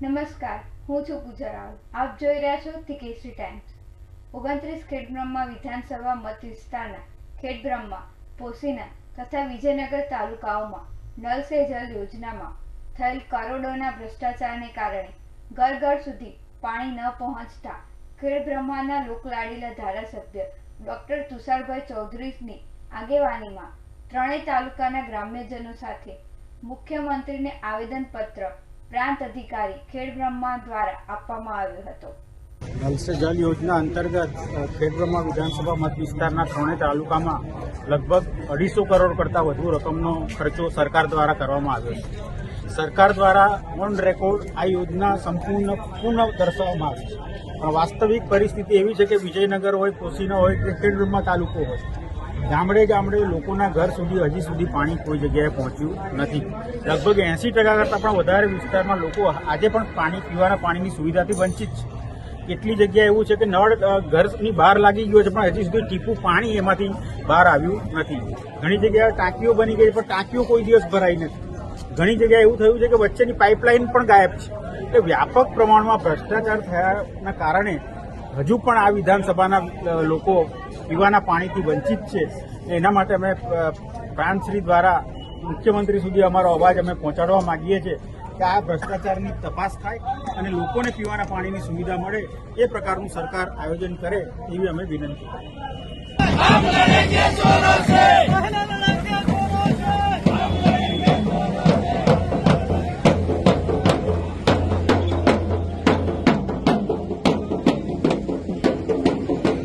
નમસ્કાર, હું છું પૂજા રાવલ આપ જોઈ રહ્યા છો ધી કેસરી ટાઈમ્સ. ઓગણત્રીસ ખેડબ્રહ્મા વિધાનસભા મત વિસ્તારના ખેડબ્રહ્મા, પોસીના તથા વિજયનગર તાલુકાઓમાં નલ સે જલ યોજનામાં થયેલ કરોડોના ભ્રષ્ટાચારને કારણે ઘર ઘર સુધી પાણી ન પહોંચતા ખેડબ્રહ્માના લોકલાડીલા ધારાસભ્ય ડોક્ટર તુષારભાઈ ચૌધરીની આગેવાનીમાં ત્રણેય તાલુકાના ગ્રામ્યજનો સાથે મુખ્યમંત્રીને આવેદનપત્ર પ્રાંત અધિકારી ખેડબ્રહ્મા દ્વારા આપવામાં આવ્યો હતો. નલ સે જલ યોજના અંતર્ગત ખેડબ્રહ્મા વિધાનસભા મત વિસ્તારના ત્રણેય તાલુકામાં લગભગ અઢીસો કરોડ કરતાં વધુ રકમનો ખર્ચો સરકાર દ્વારા કરવામાં આવ્યો છે. સરકાર દ્વારા ઓન રેકોર્ડ આ યોજના સંપૂર્ણ પૂર્ણ દર્શાવવામાં આવી છે. પણ વાસ્તવિક પરિસ્થિતિ એવી છે કે વિજયનગર હોય, કોશીનો હોય કે ખેડબ્રહ્મા તાલુકો હોય. ગામડે ગામડે લોકોના ઘર સુધી હજી સુધી પાણી કોઈ જગ્યાએ પહોંચ્યું નથી. લગભગ એંસી ટકા કરતાં પણ વધારે વિસ્તારમાં લોકો આજે પણ પાણી પીવાના પાણીની સુવિધાથી વંચિત છે. કેટલી જગ્યાએ એવું છે કે નળ ઘરની બહાર લાગી ગયો છે, પણ હજી સુધી ટીપું પાણી એમાંથી બહાર આવ્યું નથી. ઘણી જગ્યાએ ટાંકીઓ બની ગઈ પણ ટાંકીઓ કોઈ દિવસ ભરાઈ નથી. ઘણી જગ્યાએ એવું થયું છે કે વચ્ચેની પાઇપલાઇન પણ ગાયબ છે. એટલે વ્યાપક પ્રમાણમાં ભ્રષ્ટાચાર થયાના કારણે હજુ પણ આ વિધાનસભાના લોકો પીવાના પાણીથી વંચિત છે. એના માટે અમે પ્રાણશ્રી દ્વારા મુખ્યમંત્રી સુધી અમારો અવાજ અમે પહોંચાડવા માંગીએ છીએ કે આ ભ્રષ્ટાચારની તપાસ થાય અને લોકોને પીવાના પાણીની સુવિધા મળે એ પ્રકારનું સરકાર આયોજન કરે એવી અમે વિનંતી કરીએ.